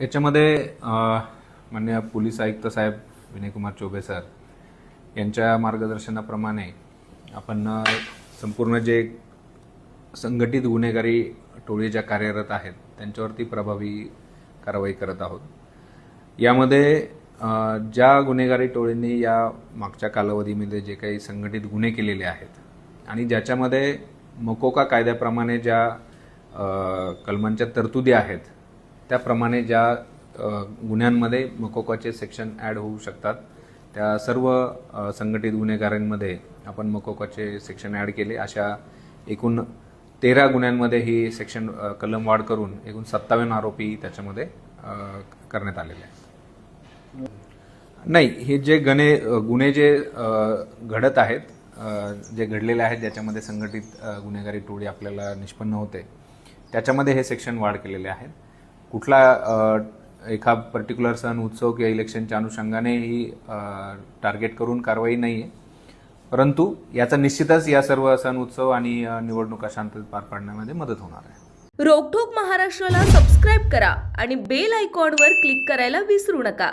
याच्यामध्ये अ, पोलीस आयुक्त साहेब विनयकुमार चौबे सर यांच्या मार्गदर्शनाप्रमाणे आपण संपूर्ण जे संघटित गुन्हेगारी टोळी ज्या कार्यरत आहेत त्यांच्यावरती प्रभावी कारवाई करत आहोत. यामध्ये ज्या गुन्हेगारी टोळींनी या मागच्या कालावधीमध्ये जे काही संघटित गुन्हे केलेले आहेत आणि ज्याच्यामध्ये मकोका कायद्याप्रमाणे ज्या कलमांच्या तरतुदी आहेत त्याप्रमाणे ज्या गुन्ह्यांमध्ये मकोकाचे सेक्शन ॲड होऊ शकतात त्या सर्व संघटित गुन्हेगारांमध्ये आपण मकोकाचे सेक्शन ॲड केले. अशा एकूण तेरा गुन्ह्यांमध्ये ही सेक्शन कलम वाढ करून एकूण सत्तावन्न आरोपी त्याच्यामध्ये करण्यात आलेले आहेत. नाही हे जे गणे गुन्हे जे घडत आहेत जे घडलेले आहेत ज्याच्यामध्ये संघटित गुन्हेगारी टोळी आपल्याला निष्पन्न होते त्याच्यामध्ये हे सेक्शन वाढ केलेले आहेत. कुठला एका पर्टिक्युलर सण उत्सव किंवा इलेक्शनच्या अनुषंगाने ही टार्गेट करून कारवाई नाही आहे परंतु याचा निश्चितच या सर्व सण उत्सव आणि निवडणुका शांततेत पार पाडण्यामध्ये मदत होणार आहे. रोकठोक महाराष्ट्राला सबस्क्राईब करा आणि बेल आयकॉनवर क्लिक करायला विसरू नका.